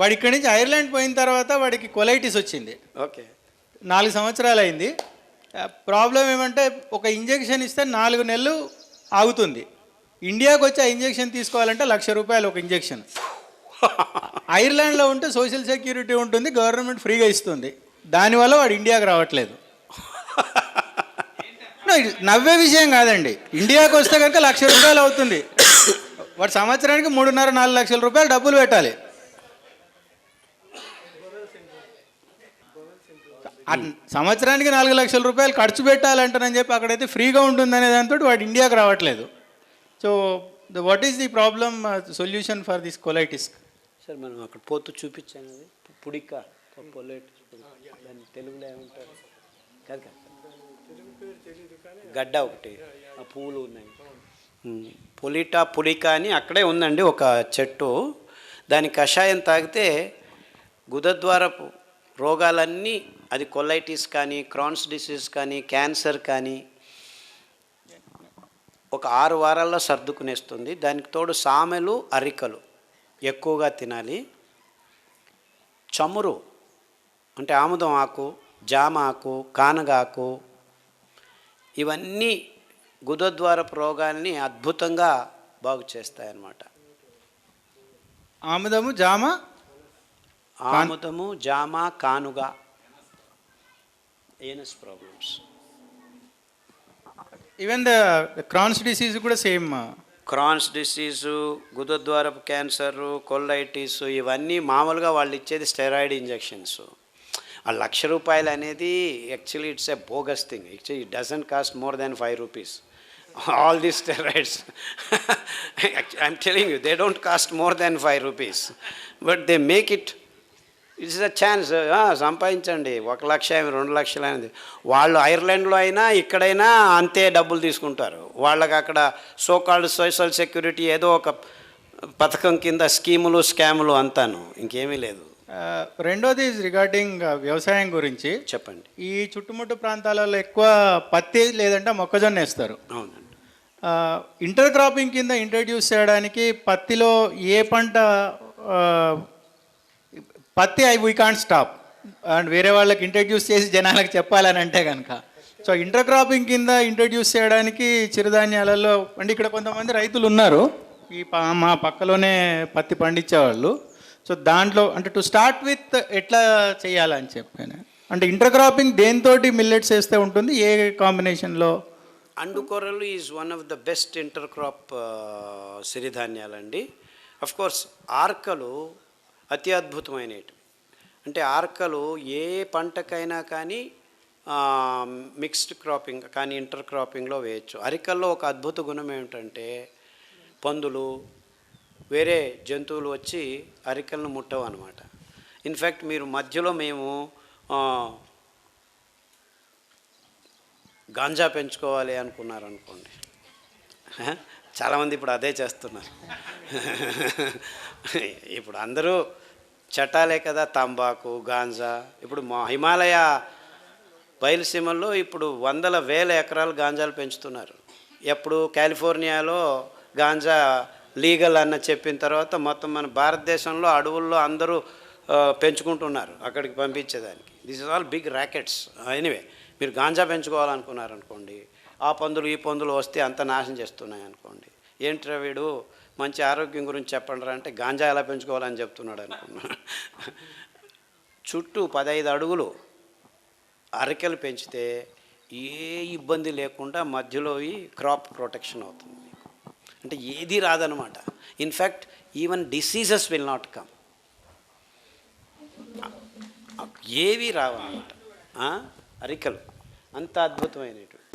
వాడి ఇక్కడి నుంచి ఐర్లాండ్ పోయిన తర్వాత వాడికి కొలైటిస్ వచ్చింది. ఓకే. నాలుగు సంవత్సరాలు అయింది. ప్రాబ్లం ఏమంటే ఒక ఇంజెక్షన్ ఇస్తే నాలుగు నెలలు ఆగుతుంది. ఇండియాకి వచ్చి ఆ ఇంజెక్షన్ తీసుకోవాలంటే లక్ష రూపాయలు ఒక ఇంజెక్షన్. ఐర్లాండ్లో ఉంటే సోషల్ సెక్యూరిటీ ఉంటుంది గవర్నమెంట్ ఫ్రీగా ఇస్తుంది. దానివల్ల వాడు ఇండియాకి రావట్లేదు. నవ్వే విషయం కాదండి. ఇండియాకి వస్తే కనుక లక్ష రూపాయలు అవుతుంది. వాడు సంవత్సరానికి మూడున్నర నాలుగు లక్షల రూపాయలు డబ్బులు పెట్టాలి. సంవత్సరానికి నాలుగు లక్షల రూపాయలు ఖర్చు పెట్టాలంటానని చెప్పి అక్కడైతే ఫ్రీగా ఉంటుందనే దాంతో వాడు ఇండియాకి రావట్లేదు. So the what is the problem solution for this colitis? Sir మనం అక్కడ పోతూ చూపించాను అది పుడిక పొల్లెట్ దాన్ని తెలుగులో ఏమంటారు? గడ్డ ఒకటి ఆ పువ్వులు ఉన్నాయి. పొలిటా పుడిక అని అక్కడే ఉందండి ఒక చెట్టు. దాని కషాయం తాగితే గుదద్వారపు రోగాలన్నీ అది కొలైటిస్ కానీ క్రాన్స్ డిసీజ్ కానీ క్యాన్సర్ కానీ ఒక ఆరు వారాల్లో సర్దుకునేస్తుంది. దానికి తోడు సామెలు అరికలు ఎక్కువగా తినాలి. చమురు అంటే ఆముదం ఆకు జామ ఆకు కానగాకు ఇవన్నీ గుదద్వారపు రోగాల్ని అద్భుతంగా బాగు చేస్తాయన్నమాట. ఆముదము జామ ఆముదము జామ కానుగా. Anus problems even the Crohn's disease కూడా సేమ్ క్రాన్స్ డిసీజు గుదద్వారపు క్యాన్సర్ కొల్లైటిస్ ఇవన్నీ మామూలుగా వాళ్ళు ఇచ్చేది స్టెరాయిడ్ ఇంజెక్షన్స్ ఆ లక్ష రూపాయలు అనేది actually it's a bogus thing actually it doesn't cost more than five rupees all the steroids I'm telling you they don't cost more than five rupees but they make it it's a chance సంపాదించండి. ఒక లక్ష రెండు లక్షలు అనేది. వాళ్ళు ఐర్లాండ్లో అయినా ఇక్కడైనా అంతే డబ్బులు తీసుకుంటారు. వాళ్ళకి అక్కడ సోకాల్డ్ సోషల్ సెక్యూరిటీ ఏదో ఒక పథకం కింద స్కీములు స్కాములు అంతాను. ఇంకేమీ లేదు. రెండోది రిగార్డింగ్ వ్యవసాయం గురించి. చెప్పండి. ఈ చుట్టుముట్టు ప్రాంతాలలో ఎక్కువ పత్తి లేదంటే మొక్కజొన్న వేస్తారు. అవునండి. ఇంటర్ క్రాపింగ్ కింద ఇంట్రడ్యూస్ చేయడానికి పత్తిలో ఏ పంట పత్తి I we can't stop and వేరే వాళ్ళకి ఇంట్రడ్యూస్ చేసి జనాలకు చెప్పాలని అంటే కనుక సో ఇంటర్ క్రాపింగ్ కింద ఇంట్రడ్యూస్ చేయడానికి చిరుధాన్యాలలో అంటే ఇక్కడ కొంతమంది రైతులు ఉన్నారు. ఈ ప- మా పక్కలోనే పత్తి పండించేవాళ్ళు. సో దాంట్లో అంటే టు స్టార్ట్ విత్ ఎట్లా చేయాలని చెప్పాను. అంటే ఇంటర్ క్రాపింగ్ దేనితోటి మిల్లెట్స్ వేస్తే ఉంటుంది? ఏ కాంబినేషన్లో అండుకొరలు is one of the best intercrop సిరిధాన్యాలండి. Of course ఆర్కలు అతి అద్భుతమైనవి. అంటే ఆర్కలు ఏ పంటకైనా కానీ మిక్స్డ్ క్రాపింగ్ కానీ ఇంటర్ క్రాపింగ్లో వేయచ్చు. అరికల్లో ఒక అద్భుత గుణం ఏమిటంటే పందులు వేరే జంతువులు వచ్చి అరికలను ముట్టవు అనమాట ఇన్ఫ్యాక్ట్ మీరు మధ్యలో మేము గాంజా పెంచుకోవాలి అనుకున్నారు అనుకోండి చాలామంది ఇప్పుడు అదే చేస్తున్నారు. ఇప్పుడు అందరూ చట్టాలే కదా తంబాకు గాంజా. ఇప్పుడు మా హిమాలయ బయలుసీమల్లో ఇప్పుడు వందల వేల ఎకరాలు గాంజాలు పెంచుతున్నారు. ఎప్పుడు కాలిఫోర్నియాలో గాంజా లీగల్ అన్న చెప్పిన తర్వాత మొత్తం మన భారతదేశంలో అడవుల్లో అందరూ పెంచుకుంటున్నారు అక్కడికి పంపించేదానికి. This is all big rackets anyway మీరు గాంజా పెంచుకోవాలనుకున్నారు అనుకోండి ఆ పందులు ఈ పందులు వస్తే అంత నాశనం చేస్తున్నాయి అనుకోండి. ఏంట్రా వీడు? మంచి ఆరోగ్యం గురించి చెప్పండి రా అంటే గాంజా ఎలా పెంచుకోవాలని చెప్తున్నాడు అనుకున్నా. చుట్టూ పదహైదు అడుగులు అరకెలు పెంచితే ఏ ఇబ్బంది లేకుండా మధ్యలో ఈ క్రాప్ ప్రొటెక్షన్ అవుతుంది అంటే ఏది రాదనమాట in fact even diseases will not come. ఏవి రావన్నమాట. అరికలు. అంత అద్భుతమైనటువంటి